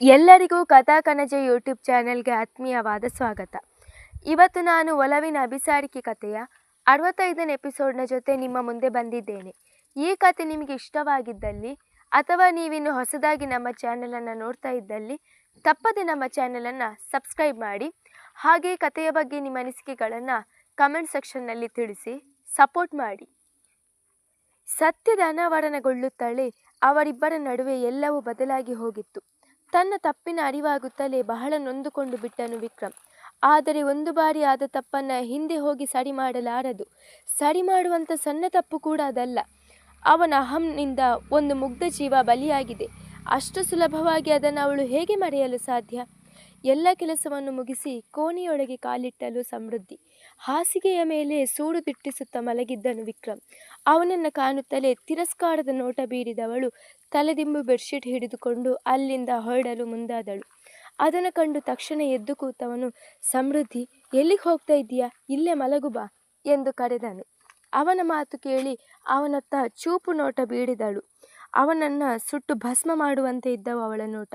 ಎಲ್ಲರಿಗೂ ಕಥಾ ಕಣಜ ಯೂಟ್ಯೂಬ್ ಚಾನೆಲ್ಗೆ ಆತ್ಮೀಯವಾದ ಸ್ವಾಗತ. ಇವತ್ತು ನಾನು ಒಲವಿನ ಅಭಿಸಾರಿಕೆ ಕಥೆಯ ಅರವತ್ತೈದನೇ ಎಪಿಸೋಡ್ನ ಜೊತೆ ನಿಮ್ಮ ಮುಂದೆ ಬಂದಿದ್ದೇನೆ. ಈ ಕತೆ ನಿಮಗೆ ಇಷ್ಟವಾಗಿದ್ದಲ್ಲಿ ಅಥವಾ ನೀವಿನ್ನು ಹೊಸದಾಗಿ ನಮ್ಮ ಚಾನಲನ್ನು ನೋಡ್ತಾ ಇದ್ದಲ್ಲಿ, ತಪ್ಪದೆ ನಮ್ಮ ಚಾನಲನ್ನು ಸಬ್ಸ್ಕ್ರೈಬ್ ಮಾಡಿ, ಹಾಗೆ ಕಥೆಯ ಬಗ್ಗೆ ನಿಮ್ಮ ಅನಿಸಿಕೆಗಳನ್ನು ಕಮೆಂಟ್ ಸೆಕ್ಷನ್ನಲ್ಲಿ ತಿಳಿಸಿ, ಸಪೋರ್ಟ್ ಮಾಡಿ. ಸತ್ಯದ ಅನಾವರಣಗೊಳ್ಳುತ್ತಲೇ ಅವರಿಬ್ಬರ ನಡುವೆ ಎಲ್ಲವೂ ಬದಲಾಗಿ ಹೋಗಿತ್ತು. ತನ್ನ ತಪ್ಪಿನ ಅರಿವಾಗುತ್ತಲೇ ಬಹಳ ನೊಂದುಕೊಂಡು ಬಿಟ್ಟನು ವಿಕ್ರಮ್. ಆದರೆ ಒಂದು ಬಾರಿ ಆದ ತಪ್ಪನ್ನು ಹಿಂದೆ ಹೋಗಿ ಸರಿ ಮಾಡಲಾರದು. ಸರಿ ಮಾಡುವಂಥ ಸಣ್ಣ ತಪ್ಪು ಕೂಡ ಅದಲ್ಲ. ಅವನ ಅಹಂನಿಂದ ಒಂದು ಮುಗ್ಧ ಜೀವ ಬಲಿಯಾಗಿದೆ. ಅಷ್ಟು ಸುಲಭವಾಗಿ ಅದನ್ನು ಅವಳು ಹೇಗೆ ಮರೆಯಲು ಸಾಧ್ಯ? ಎಲ್ಲ ಕೆಲಸವನ್ನು ಮುಗಿಸಿ ಕೋಣೆಯೊಳಗೆ ಕಾಲಿಟ್ಟಲು ಸಮೃದ್ಧಿ. ಹಾಸಿಗೆಯ ಮೇಲೆ ಸೂಡು ದಿಟ್ಟಿಸುತ್ತಾ ಮಲಗಿದ್ದನು ವಿಕ್ರಮ್. ಅವನನ್ನು ಕಾಣುತ್ತಲೇ ತಿರಸ್ಕಾರದ ನೋಟ ಬೀರಿದವಳು ತಲೆದಿಂಬು ಬೆಡ್ಶೀಟ್ ಹಿಡಿದುಕೊಂಡು ಅಲ್ಲಿಂದ ಹೊರಡಲು ಮುಂದಾದಳು. ಅದನ್ನು ಕಂಡು ತಕ್ಷಣ ಎದ್ದು ಕೂತವನು, ಸಮೃದ್ಧಿ, ಎಲ್ಲಿಗೆ ಹೋಗ್ತಾ ಇದ್ದೀಯಾ? ಇಲ್ಲೇ ಮಲಗು ಬಾ ಎಂದು ಕರೆದನು. ಅವನ ಮಾತು ಕೇಳಿ ಅವನತ್ತ ಚೂಪು ನೋಟ ಬೀಡಿದಳು ಅವನನ್ನು ಸುಟ್ಟು ಭಸ್ಮ ಮಾಡುವಂತೆ ಇದ್ದವು ಅವಳ ನೋಟ.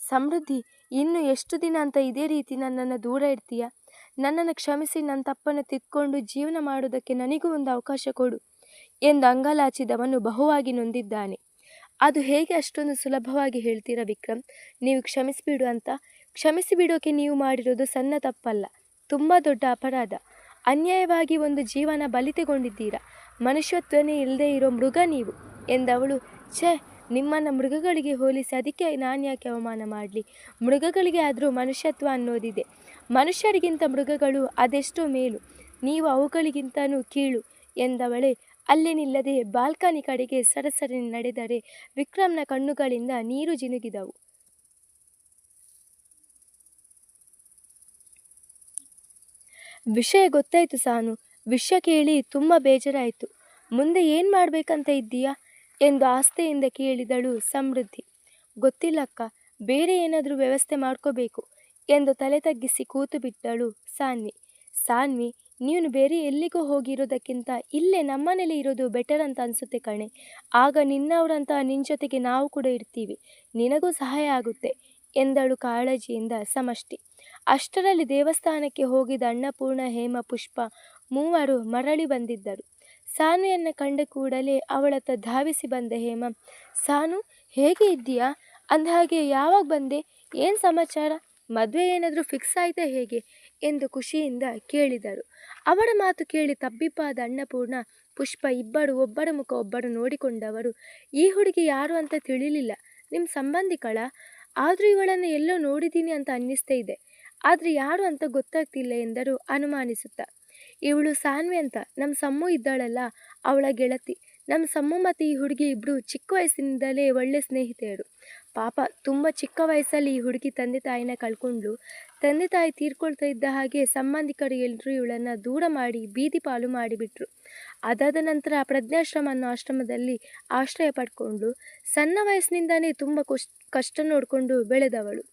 ಸಮೃದ್ಧಿ, ಇನ್ನು ಎಷ್ಟು ದಿನ ಅಂತ ಇದೇ ರೀತಿ ನನ್ನನ್ನು ದೂರ ಇಡ್ತೀಯ? ನನ್ನನ್ನು ಕ್ಷಮಿಸಿ, ನನ್ನ ತಪ್ಪನ್ನು ತಿದ್ಕೊಂಡು ಜೀವನ ಮಾಡೋದಕ್ಕೆ ನನಗೂ ಒಂದು ಅವಕಾಶ ಕೊಡು ಎಂದು ಅಂಗಲಾಚಿದವನು ಬಹುವಾಗಿ ನೊಂದಿದ್ದಾನೆ. ಅದು ಹೇಗೆ ಅಷ್ಟೊಂದು ಸುಲಭವಾಗಿ ಹೇಳ್ತೀರಾ ವಿಕ್ರಮ್? ನೀವು ಕ್ಷಮಿಸಿಬಿಡು ಅಂತ. ಕ್ಷಮಿಸಿ ಬಿಡೋಕೆ ನೀವು ಮಾಡಿರೋದು ಸಣ್ಣ ತಪ್ಪಲ್ಲ, ತುಂಬ ದೊಡ್ಡ ಅಪರಾಧ. ಅನ್ಯಾಯವಾಗಿ ಒಂದು ಜೀವನ ಬಲಿತೆಗೊಂಡಿದ್ದೀರಾ ಮನುಷ್ಯತ್ವನೇ ಇಲ್ಲದೆ ಇರೋ ಮೃಗ ನೀವು ಎಂದವಳು. ಛೇ, ನಿಮ್ಮನ್ನು ಮೃಗಗಳಿಗೆ ಹೋಲಿಸಿ ಅದಕ್ಕೆ ನಾನು ಯಾಕೆ ಅವಮಾನ ಮಾಡಲಿ? ಮೃಗಗಳಿಗೆ ಆದರೂ ಮನುಷ್ಯತ್ವ ಅನ್ನೋದಿದೆ. ಮನುಷ್ಯರಿಗಿಂತ ಮೃಗಗಳು ಅದೆಷ್ಟೋ ಮೇಲು. ನೀವು ಅವುಗಳಿಗಿಂತನೂ ಕೀಳು ಎಂದವಳೆ. ಅಲ್ಲಿ ನಿಲ್ಲದೆ ಬಾಲ್ಕನಿ ಕಡೆಗೆ ಸರಸರಿ ನಡೆದರೆ ವಿಕ್ರಮ್ನ ಕಣ್ಣುಗಳಿಂದ ನೀರು ಜಿನುಗಿದವು. ವಿಷಯ ಗೊತ್ತಾಯಿತು ಸಾನು. ವಿಷಯ ಕೇಳಿ ತುಂಬ ಬೇಜಾರಾಯಿತು. ಮುಂದೆ ಏನು ಮಾಡ್ಬೇಕಂತ ಇದ್ದೀಯಾ? ಎಂದು ಆಸ್ತೆಯಿಂದ ಕೇಳಿದಳು ಸಮೃದ್ಧಿ. ಗೊತ್ತಿಲ್ಲಕ್ಕ ಬೇರೆ ಏನಾದರೂ ವ್ಯವಸ್ಥೆ ಮಾಡ್ಕೋಬೇಕು. ಎಂದು ತಲೆ ತಗ್ಗಿಸಿ ಕೂತು ಬಿಟ್ಟಳು ಸಾನ್ವಿ. ಸಾನ್ವಿ, ನೀನು ಬೇರೆ ಎಲ್ಲಿಗೂ ಹೋಗಿರೋದಕ್ಕಿಂತ ಇಲ್ಲೇ ನಮ್ಮನೇಲಿ ಇರೋದು ಬೆಟರ್ ಅಂತ ಅನಿಸುತ್ತೆ ಕಣೆ. ಆಗ ನಿನ್ನವರಂತ ನಿನ್ನ ಜೊತೆಗೆ ನಾವು ಕೂಡ ಇರ್ತೀವಿ. ನಿನಗೂ ಸಹಾಯ ಆಗುತ್ತೆ ಎಂದಳು ಕಾಳಜಿಯಿಂದ ಸಮಷ್ಟಿ. ಅಷ್ಟರಲ್ಲಿ ದೇವಸ್ಥಾನಕ್ಕೆ ಹೋಗಿದ ಅನ್ನಪೂರ್ಣ, ಹೇಮ, ಪುಷ್ಪ ಮೂವರು ಮರಳಿ ಬಂದಿದ್ದರು. ಸಾನ್ವಿಯನ್ನು ಕಂಡ ಕೂಡಲೇ ಅವಳತ್ತ ಧಾವಿಸಿ ಬಂದ ಹೇಮ, ಸಾನು, ಹೇಗೆ ಇದ್ದೀಯಾ? ಅಂದಹಾಗೆ ಯಾವಾಗ ಬಂದೆ? ಏನು ಸಮಾಚಾರ? ಮದುವೆ ಏನಾದರೂ ಫಿಕ್ಸ್ ಆಯಿತಾ ಹೇಗೆ? ಎಂದು ಖುಷಿಯಿಂದ ಕೇಳಿದರು. ಅವರ ಮಾತು ಕೇಳಿ ತಬ್ಬಿಪ್ಪಾದ ಅನ್ನಪೂರ್ಣ, ಪುಷ್ಪ ಇಬ್ಬರು ಒಬ್ಬರ ಮುಖ ಒಬ್ಬರು ನೋಡಿಕೊಂಡವರು. ಈ ಹುಡುಗಿ ಯಾರು ಅಂತ ತಿಳಿಲಿಲ್ಲ. ನಿಮ್ಮ ಸಂಬಂಧಿಕಳ ಆದರೂ ಇವಳನ್ನು ಎಲ್ಲೋ ನೋಡಿದ್ದೀನಿ ಅಂತ ಅನ್ನಿಸ್ತಾ ಇದೆ. ಆದರೆ ಯಾರು ಅಂತ ಗೊತ್ತಾಗ್ತಿಲ್ಲ ಎಂದರು ಅನುಮಾನಿಸುತ್ತಾ. ಇವಳು ಸಾನ್ವಿ ಅಂತ. ನಮ್ಮ ಸಮ್ಮು ಇದ್ದಾಳಲ್ಲ, ಅವಳ ಗೆಳತಿ. ನಮ್ಮ ಸಮ್ಮು ಮತ್ತು ಈ ಹುಡುಗಿ ಇಬ್ಬರು ಚಿಕ್ಕ ವಯಸ್ಸಿನಿಂದಲೇ ಒಳ್ಳೆ ಸ್ನೇಹಿತೆಯರು. ಪಾಪ, ತುಂಬ ಚಿಕ್ಕ ವಯಸ್ಸಲ್ಲಿ ಈ ಹುಡುಗಿ ತಂದೆ ತಾಯಿನ ಕಳ್ಕೊಂಡ್ಲು ತಂದೆ ತಾಯಿ ತೀರ್ಕೊಳ್ತಾ ಇದ್ದ ಹಾಗೆ ಸಂಬಂಧಿಕರು ಎಲ್ಲರೂ ಇವಳನ್ನು ದೂರ ಮಾಡಿ ಬೀದಿ ಪಾಲು ಮಾಡಿಬಿಟ್ರು. ಅದಾದ ನಂತರ ಪ್ರಜ್ಞಾಶ್ರಮ ಅನ್ನೋ ಆಶ್ರಮದಲ್ಲಿ ಆಶ್ರಯ ಪಡ್ಕೊಂಡು ಸಣ್ಣ ವಯಸ್ಸಿನಿಂದನೇ ತುಂಬ ಕುಶ್ ಕಷ್ಟ ನೋಡಿಕೊಂಡು ಬೆಳೆದವಳು.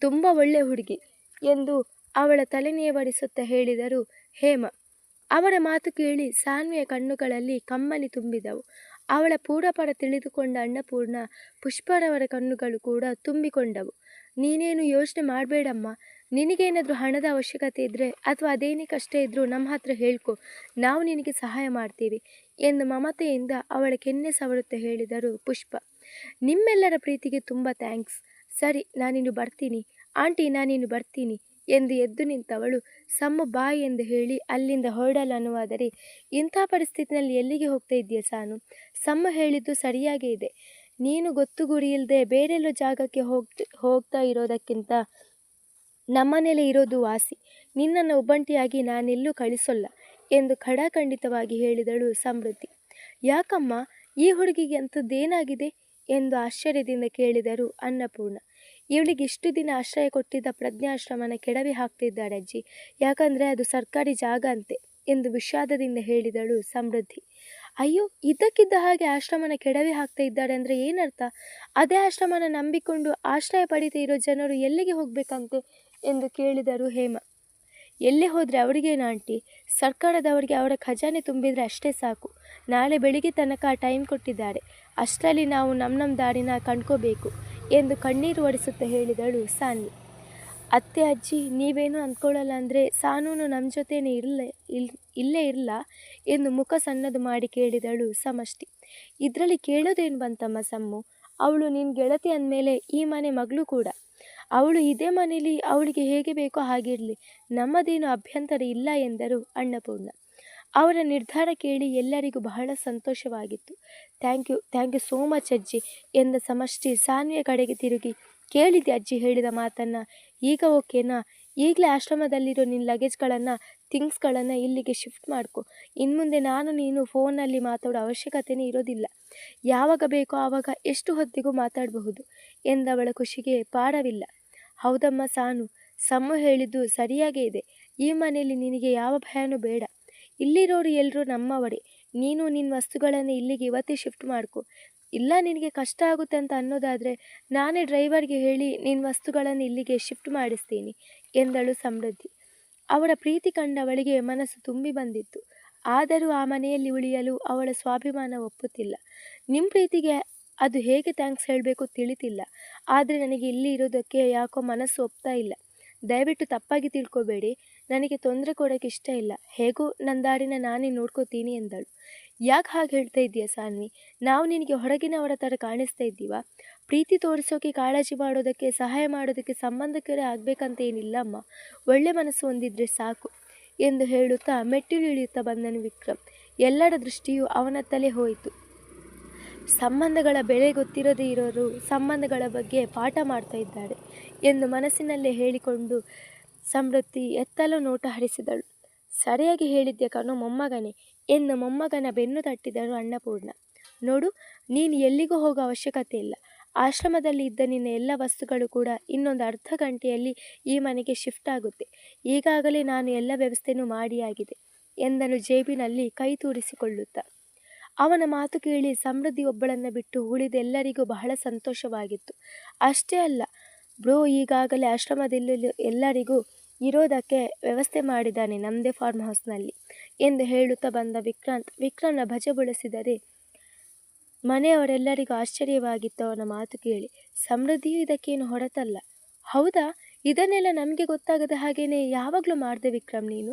ತುಂಬ ಒಳ್ಳೆ ಹುಡುಗಿ ಎಂದು ಅವಳ ತಲೆನೇವಡಿಸುತ್ತಾ ಹೇಳಿದರು ಹೇಮ. ಅವರ ಮಾತು ಕೇಳಿ ಸಾನ್ವಿಯ ಕಣ್ಣುಗಳಲ್ಲಿ ಕಮ್ಮನಿ ತುಂಬಿದವು. ಅವಳ ಪೂರ್ವಪರ ತಿಳಿದುಕೊಂಡ ಅನ್ನಪೂರ್ಣ ಪುಷ್ಪರವರ ಕಣ್ಣುಗಳು ಕೂಡ ತುಂಬಿಕೊಂಡವು. ನೀನೇನು ಯೋಚನೆ ಮಾಡಬೇಡಮ್ಮ. ನಿನಗೇನಾದರೂ ಹಣದ ಅವಶ್ಯಕತೆ ಇದ್ದರೆ ಅಥವಾ ಅದೇನೇ ಕಷ್ಟ ಇದ್ದರೂ ನಮ್ಮ ಹತ್ರ ಹೇಳ್ಕೊ. ನಾವು ನಿನಗೆ ಸಹಾಯ ಮಾಡ್ತೀವಿ ಎಂದು ಮಮತೆಯಿಂದ ಅವಳ ಕೆನ್ನೆ ಸವರುತ್ತಾ ಹೇಳಿದರು ಪುಷ್ಪ. ನಿಮ್ಮೆಲ್ಲರ ಪ್ರೀತಿಗೆ ತುಂಬ ಥ್ಯಾಂಕ್ಸ್ ಸರಿ, ನಾನಿನ್ನು ಬರ್ತೀನಿ. ಆಂಟಿ, ನಾನಿನ್ನು ಬರ್ತೀನಿ. ಎಂದು ಎದ್ದು ನಿಂತವಳು. ಸಮ್ಮು ಬಾಯ್ ಎಂದು ಹೇಳಿ ಅಲ್ಲಿಂದ ಹೊರಡಲು ಅನುವಾದರೆ ಇಂಥ ಪರಿಸ್ಥಿತಿನಲ್ಲಿ ಎಲ್ಲಿಗೆ ಹೋಗ್ತಾ ಇದ್ದೀಯ ಸಾನು? ಸಮ್ಮ ಹೇಳಿದ್ದು ಸರಿಯಾಗೇ ಇದೆ. ನೀನು ಗೊತ್ತು ಗುರಿಯಿಲ್ಲದೆ ಬೇರೆಲ್ಲೋ ಜಾಗಕ್ಕೆ ಹೋಗ್ ಹೋಗ್ತಾ ಇರೋದಕ್ಕಿಂತ ನಮ್ಮನೇಲೆ ಇರೋದು ವಾಸಿ. ನಿನ್ನನ್ನು ಒಬ್ಬಂಟಿಯಾಗಿ ನಾನೆಲ್ಲೂ ಕಳಿಸೋಲ್ಲ ಎಂದು ಖಡಾಖಂಡಿತವಾಗಿ ಹೇಳಿದಳು ಸಮೃದ್ಧಿ. ಯಾಕಮ್ಮ, ಈ ಹುಡುಗಿಗೆ ಅಂಥದ್ದೇನಾಗಿದೆ? ಎಂದು ಆಶ್ಚರ್ಯದಿಂದ ಕೇಳಿದರು ಅನ್ನಪೂರ್ಣ. ಇವಳಿಗೆ ಇಷ್ಟು ದಿನ ಆಶ್ರಯ ಕೊಟ್ಟಿದ್ದ ಪ್ರಜ್ಞಾಶ್ರಮನ ಕೆಡವಿ ಹಾಕ್ತಿದ್ದಾಳೆ ಅಜ್ಜಿ. ಯಾಕಂದರೆ ಅದು ಸರ್ಕಾರಿ ಜಾಗ ಅಂತೆ ಎಂದು ವಿಷಾದದಿಂದ ಹೇಳಿದಳು ಸಮೃದ್ಧಿ. ಅಯ್ಯೋ, ಇದ್ದಕ್ಕಿದ್ದ ಹಾಗೆ ಆಶ್ರಮನ ಕೆಡವಿ ಹಾಕ್ತಾ ಇದ್ದಾಳೆ ಅಂದರೆ ಏನರ್ಥ? ಅದೇ ಆಶ್ರಮನ ನಂಬಿಕೊಂಡು ಆಶ್ರಯ ಪಡೀತಾ ಇರೋ ಜನರು ಎಲ್ಲಿಗೆ ಹೋಗಬೇಕಂತೆ ಎಂದು ಕೇಳಿದರು ಹೇಮ. ಎಲ್ಲೇ ಹೋದರೆ ಅವರಿಗೇನು ಆಂಟಿ? ಸರ್ಕಾರದವರಿಗೆ ಅವರ ಖಜಾನೆ ತುಂಬಿದರೆ ಅಷ್ಟೇ ಸಾಕು. ನಾಳೆ ಬೆಳಿಗ್ಗೆ ತನಕ ಟೈಮ್ ಕೊಟ್ಟಿದ್ದಾರೆ. ಅಷ್ಟರಲ್ಲಿ ನಾವು ನಮ್ಮ ನಮ್ಮ ದಾರಿನ ಕಂಡ್ಕೋಬೇಕು. ಎಂದು ಕಣ್ಣೀರು ಒಡಿಸುತ್ತಾ ಹೇಳಿದಳು ಸಾನ್ವಿ. ಅತ್ತೆ, ಅಜ್ಜಿ, ನೀವೇನು ಅಂದ್ಕೊಳ್ಳಲ್ಲ ಅಂದರೆ ಸಾನೂನು ನಮ್ಮ ಜೊತೆನೇ ಇರಲೇ ಇಲ್ ಇಲ್ಲೇ ಇರಲ್ಲ ಎಂದು ಮುಖ ಸಣ್ಣದು ಮಾಡಿ ಕೇಳಿದಳು ಸಮಷ್ಟಿ. ಇದರಲ್ಲಿ ಕೇಳೋದೇನು ಬಂತಮ್ಮ ಸಮ್ಮು? ಅವಳು ನಿನ್ನ ಗೆಳತಿ ಅಂದಮೇಲೆ ಈ ಮನೆ ಮಗಳು ಕೂಡ. ಅವಳು ಇದೇ ಮನೇಲಿ ಅವಳಿಗೆ ಹೇಗೆ ಬೇಕೋ ಹಾಗಿರಲಿ. ನಮ್ಮದೇನು ಅಭ್ಯಂತರ ಇಲ್ಲ ಎಂದರು ಅನ್ನಪೂರ್ಣ. ಅವರ ನಿರ್ಧಾರ ಕೇಳಿ ಎಲ್ಲರಿಗೂ ಬಹಳ ಸಂತೋಷವಾಗಿತ್ತು. Thank you thank you so much ಅಜ್ಜಿ ಎಂದ ಸಮಷ್ಟಿ ಸಾನ್ವಿಯ ಕಡೆಗೆ ತಿರುಗಿ. ಕೇಳಿದೆ ಅಜ್ಜಿ ಹೇಳಿದ ಮಾತನ್ನು. ಈಗ ಓಕೆನಾ ಈಗಲೇ ಆಶ್ರಮದಲ್ಲಿರೋ ನಿನ್ನ ಲಗೇಜ್ಗಳನ್ನು ಥಿಂಗ್ಸ್ಗಳನ್ನು ಇಲ್ಲಿಗೆ ಶಿಫ್ಟ್ ಮಾಡ್ಕೊ. ಇನ್ನು ಮುಂದೆ ನಾನು ನೀನು ಫೋನಲ್ಲಿ ಮಾತಾಡೋ ಅವಶ್ಯಕತೆಯೇ ಇರೋದಿಲ್ಲ. ಯಾವಾಗ ಬೇಕೋ ಆವಾಗ ಎಷ್ಟು ಹೊತ್ತಿಗೂ ಮಾತಾಡಬಹುದು ಎಂದವಳ ಖುಷಿಗೆ ಪಾಡವಿಲ್ಲ. ಹೌದಮ್ಮ ಸಾನು, ಸಮ್ಮು ಹೇಳಿದ್ದು ಸರಿಯಾಗೇ ಇದೆ. ಈ ಮನೆಯಲ್ಲಿ ನಿನಗೆ ಯಾವ ಭಯನೂ ಬೇಡ. ಇಲ್ಲಿರೋರು ಎಲ್ಲರೂ ನಮ್ಮವರೇ. ನೀನು ನಿನ್ನ ವಸ್ತುಗಳನ್ನು ಇಲ್ಲಿಗೆ ಇವತ್ತೇ ಶಿಫ್ಟ್ ಮಾಡ್ಕೊ. ಇಲ್ಲ ನಿನಗೆ ಕಷ್ಟ ಆಗುತ್ತೆ ಅಂತ ಅನ್ನೋದಾದರೆ ನಾನೇ ಡ್ರೈವರ್ಗೆ ಹೇಳಿ ನಿನ್ನ ವಸ್ತುಗಳನ್ನು ಇಲ್ಲಿಗೆ ಶಿಫ್ಟ್ ಮಾಡಿಸ್ತೀನಿ ಎಂದಳು ಸಮೃದ್ಧಿ. ಅವಳ ಪ್ರೀತಿ ಕಂಡವಳಿಗೆ ಮನಸ್ಸು ತುಂಬಿ ಬಂದಿತ್ತು. ಆದರೂ ಆ ಮನೆಯಲ್ಲಿ ಉಳಿಯಲು ಅವಳ ಸ್ವಾಭಿಮಾನ ಒಪ್ಪುತ್ತಿಲ್ಲ. ನಿಮ್ಮ ಪ್ರೀತಿಗೆ ಅದು ಹೇಗೆ ಥ್ಯಾಂಕ್ಸ್ ಹೇಳಬೇಕು ತಿಳಿತಿಲ್ಲ. ಆದರೆ ನನಗೆ ಇಲ್ಲಿ ಇರೋದಕ್ಕೆ ಯಾಕೋ ಮನಸ್ಸು ಒಪ್ತಾ ಇಲ್ಲ. ದಯವಿಟ್ಟು ತಪ್ಪಾಗಿ ತಿಳ್ಕೊಬೇಡಿ. ನನಗೆ ತೊಂದರೆ ಕೊಡೋಕ್ಕೆ ಇಷ್ಟ ಇಲ್ಲ. ಹೇಗೂ ನನ್ನ ದಾರಿನ ನಾನೇ ನೋಡ್ಕೋತೀನಿ ಎಂದಳು ಯಾಕೆ ಹಾಗೆ ಹೇಳ್ತಾ ಇದ್ದೀಯ ಸಾನ್ವಿ? ನಾವು ನಿನಗೆ ಹೊರಗಿನವರ ಥರ ಕಾಣಿಸ್ತಾ ಇದ್ದೀವ? ಪ್ರೀತಿ ತೋರಿಸೋಕೆ ಕಾಳಜಿ ಮಾಡೋದಕ್ಕೆ, ಸಹಾಯ ಮಾಡೋದಕ್ಕೆ ಸಂಬಂಧಕರೇ ಆಗಬೇಕಂತ ಏನಿಲ್ಲಮ್ಮ ಒಳ್ಳೆ ಮನಸ್ಸು ಹೊಂದಿದ್ರೆ ಸಾಕು ಎಂದು ಹೇಳುತ್ತಾ ಮೆಟ್ಟಿಲು ಇಳಿಯುತ್ತಾ ಬಂದನು ವಿಕ್ರಮ್. ಎಲ್ಲರ ದೃಷ್ಟಿಯು ಅವನತ್ತಲೇ ಹೋಯಿತು. ಸಂಬಂಧಗಳ ಬೆಲೆ ಗೊತ್ತಿರದೇ ಇರೋರು ಸಂಬಂಧಗಳ ಬಗ್ಗೆ ಪಾಠ ಮಾಡ್ತಾ ಇದ್ದಾರೆ ಎಂದು ಮನಸ್ಸಿನಲ್ಲೇ ಹೇಳಿಕೊಂಡು ಸಮೃದ್ಧಿ ಎತ್ತಲು ನೋಟ ಹರಿಸಿದಳು. ಸರಿಯಾಗಿ ಹೇಳಿದ್ದೆ ಕಣೋ ಮೊಮ್ಮಗನೇ? ಎಂದು ಮೊಮ್ಮಗನ ಬೆನ್ನು ತಟ್ಟಿದಳು ಅನ್ನಪೂರ್ಣ. ನೋಡು, ನೀನು ಎಲ್ಲಿಗೂ ಹೋಗೋ ಅವಶ್ಯಕತೆ ಇಲ್ಲ. ಆಶ್ರಮದಲ್ಲಿ ಇದ್ದ ನಿನ್ನ ಎಲ್ಲ ವಸ್ತುಗಳು ಕೂಡ ಇನ್ನೊಂದು ಅರ್ಧ ಗಂಟೆಯಲ್ಲಿ ಈ ಮನೆಗೆ ಶಿಫ್ಟ್ ಆಗುತ್ತೆ. ಈಗಾಗಲೇ ನಾನು ಎಲ್ಲ ವ್ಯವಸ್ಥೆನೂ ಮಾಡಿಯಾಗಿದೆ, ಎಂದನು ಜೇಬಿನಲ್ಲಿ ಕೈ ತೂರಿಸಿಕೊಳ್ಳುತ್ತಾ. ಅವನ ಮಾತು ಕೇಳಿ ಸಮೃದ್ಧಿ ಒಬ್ಬಳನ್ನು ಬಿಟ್ಟು ಉಳಿದೆಲ್ಲರಿಗೂ ಬಹಳ ಸಂತೋಷವಾಗಿತ್ತು. ಅಷ್ಟೇ ಅಲ್ಲ ಬ್ರೋ ಈಗಾಗಲೇ ಆಶ್ರಮದಲ್ಲಿ ಎಲ್ಲರಿಗೂ ಇರೋದಕ್ಕೆ ವ್ಯವಸ್ಥೆ ಮಾಡಿದ್ದಾನೆ ನಮ್ಮದೇ ಫಾರ್ಮ್ ಹೌಸ್ನಲ್ಲಿ ಎಂದು ಹೇಳುತ್ತಾ ಬಂದ ವಿಕ್ರಾಂತ್. ವಿಕ್ರಮ್ನ ಭಜಗೊಳಿಸಿದರೆ ಮನೆಯವರೆಲ್ಲರಿಗೂ ಆಶ್ಚರ್ಯವಾಗಿತ್ತು ಅವನ ಮಾತು ಕೇಳಿ. ಸಮೃದ್ಧಿಯು ಇದಕ್ಕೇನು ಹೊರತಲ್ಲ. ಹೌದಾ? ಇದನ್ನೆಲ್ಲ ನಮಗೆ ಗೊತ್ತಾಗದ ಹಾಗೇನೆ ಯಾವಾಗಲೂ ಮಾಡಿದೆ ವಿಕ್ರಮ್ ನೀನು?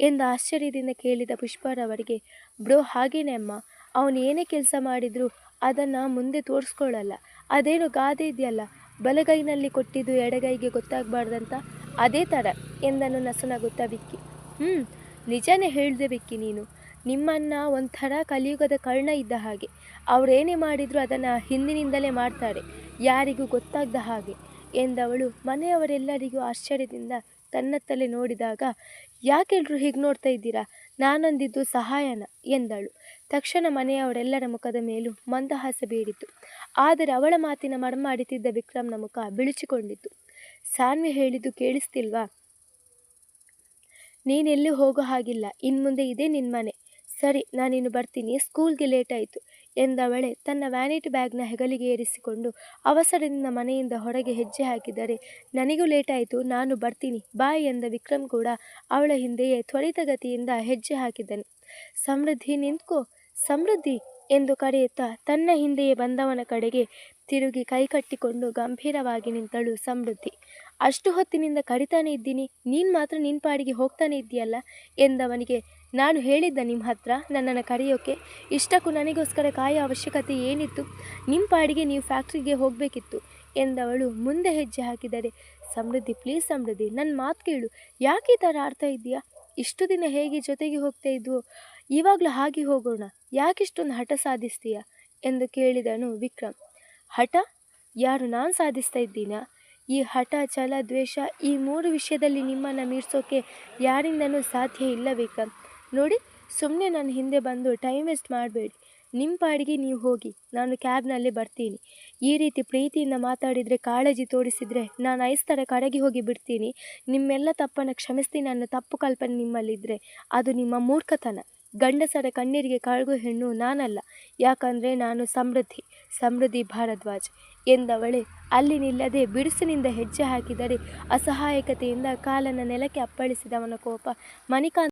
ಎಂದು ಆಶ್ಚರ್ಯದಿಂದ ಕೇಳಿದ ಪುಷ್ಪರವರಿಗೆ ಬ್ರೋ ಹಾಗೇನೆ ಅಮ್ಮ, ಅವನು ಏನೇ ಕೆಲಸ ಮಾಡಿದರೂ ಅದನ್ನು ಮುಂದೆ ತೋರಿಸ್ಕೊಳ್ಳಲ್ಲ. ಅದೇನು ಗಾದೆ ಇದೆಯಲ್ಲ? ಬಲಗೈನಲ್ಲಿ ಕೊಟ್ಟಿದ್ದು ಎಡಗೈಗೆ ಗೊತ್ತಾಗಬಾರ್ದಂತ ಅದೇ ಥರ ಎಂದನು ನಸುನಗುತ್ತಾ ಬಿಕ್ಕಿ. ಹ್ಞೂ ನಿಜನೇ ಹೇಳಿದೆ ಬಿಕ್ಕಿ ನೀನು. ನಿಮ್ಮನ್ನು ಒಂಥರ ಕಲಿಯುಗದ ಕರ್ಣ ಇದ್ದ ಹಾಗೆ. ಅವರೇನೇ ಮಾಡಿದರೂ ಅದನ್ನು ಹಿಂದಿನಿಂದಲೇ ಮಾಡ್ತಾರೆ. ಯಾರಿಗೂ ಗೊತ್ತಾಗದ ಹಾಗೆ ಎಂದವಳು ಮನೆಯವರೆಲ್ಲರಿಗೂ ಆಶ್ಚರ್ಯದಿಂದ ತನ್ನತ್ತಲೇ ನೋಡಿದಾಗ ಯಾಕೆಲ್ಲರೂ ಹೀಗೆ ನೋಡ್ತಾ ಇದ್ದೀರಾ? ನಾನೊಂದಿದ್ದು ಸಹಾಯನ ಎಂದಳು. ತಕ್ಷಣ ಮನೆಯವರೆಲ್ಲರ ಮುಖದ ಮೇಲೂ ಮಂದಹಾಸ ಬೀರಿತು. ಆದರೆ ಅವಳ ಮಾತಿನ ಮರ್ಮಾಡುತ್ತಿದ್ದ ವಿಕ್ರಮ್ನ ಮುಖ ಬಿಳುಚಿಕೊಂಡಿತು ಸಾನ್ವಿ ಹೇಳಿದ್ದು ಕೇಳಿಸ್ತಿಲ್ವಾ? ನೀನೆಲ್ಲೂ ಹೋಗೋ ಹಾಗಿಲ್ಲ. ಇನ್ಮುಂದೆ ಇದೇ ನಿನ್ನ ಮನೆ. ಸರಿ, ನಾನಿನ್ನು ಬರ್ತೀನಿ. ಸ್ಕೂಲ್ಗೆ ಲೇಟಾಯಿತು ಎಂದವಳೆ ತನ್ನ ವ್ಯಾನಿಟಿ ಬ್ಯಾಗ್ನ ಹೆಗಲಿಗೆ ಏರಿಸಿಕೊಂಡು ಅವಸರದಿಂದ ಮನೆಯಿಂದ ಹೊರಗೆ ಹೆಜ್ಜೆ ಹಾಕಿದರೆ, ನನಗೂ ಲೇಟಾಯಿತು ನಾನು ಬರ್ತೀನಿ, ಬಾಯ್ ಎಂದ ವಿಕ್ರಮ್ ಕೂಡ ಅವಳ ಹಿಂದೆಯೇ ತ್ವರಿತಗತಿಯಿಂದ ಹೆಜ್ಜೆ ಹಾಕಿದನು ಸಮೃದ್ಧಿ, ನಿಂತ್ಕೋ. ಸಮೃದ್ಧಿ ಎಂದು ಕರೆಯುತ್ತಾ ತನ್ನ ಹಿಂದೆಯೇ ಬಂದವನ ಕಡೆಗೆ ತಿರುಗಿ ಕೈಕಟ್ಟಿಕೊಂಡು ಗಂಭೀರವಾಗಿ ನಿಂತಳು ಸಮೃದ್ಧಿ. ಅಷ್ಟು ಹೊತ್ತಿನಿಂದ ಕರಿತಾನೆ ಇದ್ದೀನಿ, ನೀನು ಮಾತ್ರ ನಿನ್ನ ಪಾಡಿಗೆ ಹೋಗ್ತಾನೆ ಇದ್ದೀಯಲ್ಲ ಎಂದವನಿಗೆ, ನಾನು ಹೇಳಿದ್ದ ನಿಮ್ಮ ಹತ್ರ ನನ್ನನ್ನು ಕರೆಯೋಕೆ ಇಷ್ಟಕ್ಕೂ ನನಗೋಸ್ಕರ ಕಾಯೋ ಅವಶ್ಯಕತೆ ಏನಿತ್ತು? ನಿಮ್ಮ ಪಾಡಿಗೆ ನೀವು ಫ್ಯಾಕ್ಟ್ರಿಗೆ ಹೋಗಬೇಕಿತ್ತು ಎಂದವಳು ಮುಂದೆ ಹೆಜ್ಜೆ ಹಾಕಿದರೆ, ಸಮೃದ್ಧಿ ಪ್ಲೀಸ್ ಸಮೃದ್ಧಿ ನನ್ನ ಮಾತು ಕೇಳು, ಯಾಕೆ ಈ ಥರ ಆಡ್ತಾ ಇದೆಯಾ ಇಷ್ಟು ದಿನ ಹೇಗೆ ಜೊತೆಗೆ ಹೋಗ್ತಾ ಇದ್ವು? ಇವಾಗಲೂ ಹಾಗೆ ಹೋಗೋಣ, ಯಾಕಿಷ್ಟೊಂದು ಹಠ ಸಾಧಿಸ್ತೀಯ? ಎಂದು ಕೇಳಿದನು ವಿಕ್ರಮ್. ಹಠ? ಯಾರು ನಾನು ಸಾಧಿಸ್ತಾ ಇದ್ದೀನಾ? ಈ ಹಠ, ಛಲ, ದ್ವೇಷ ಈ ಮೂರು ವಿಷಯದಲ್ಲಿ ನಿಮ್ಮನ್ನು ಮೀರಿಸೋಕೆ ಯಾರಿಂದನೂ ಸಾಧ್ಯ ಇಲ್ಲ ವಿಕ್ರಮ್. ನೋಡಿ ಸುಮ್ಮನೆ ನನ್ನ ಹಿಂದೆ ಬಂದು ಟೈಮ್ ವೇಸ್ಟ್ ಮಾಡಬೇಡಿ. ನಿಮ್ಮ ಪಾಡಿಗೆ ನೀವು ಹೋಗಿ, ನಾನು ಕ್ಯಾಬ್ನಲ್ಲಿ ಬರ್ತೀನಿ. ಈ ರೀತಿ ಪ್ರೀತಿಯಿಂದ ಮಾತಾಡಿದರೆ, ಕಾಳಜಿ ತೋರಿಸಿದರೆ ನಾನು ಐಸ್ ಥರ ಕರಗಿ ಹೋಗಿ ಬಿಡ್ತೀನಿ. ನಿಮ್ಮೆಲ್ಲ ತಪ್ಪನ್ನು ಕ್ಷಮಿಸ್ತೀನಿ ಅನ್ನೋ ತಪ್ಪು ಕಲ್ಪನೆ ನಿಮ್ಮಲ್ಲಿದ್ದರೆ ಅದು ನಿಮ್ಮ ಮೂರ್ಖತನ. ಗಂಡಸರ ಕಣ್ಣೀರಿಗೆ ಕಳಗು ಹೆಣ್ಣು ನಾನಲ್ಲ, ಯಾಕಂದ್ರೆ ನಾನು ಸಮೃದ್ಧಿ ಸಮೃದ್ಧಿ ಭಾರದ್ವಾಜ್ ಎಂದವಳೆ. ಅಲ್ಲಿ ನಿಲ್ಲದೆ ಬಿರುಸಿನಿಂದ ಹೆಜ್ಜೆ ಹಾಕಿದರೆ ಅಸಹಾಯಕತೆಯಿಂದ ಕಾಲನ ನೆಲಕ್ಕೆ ಅಪ್ಪಳಿಸಿದವನ ಕೋಪ. ಮಣಿಕಾಂತ್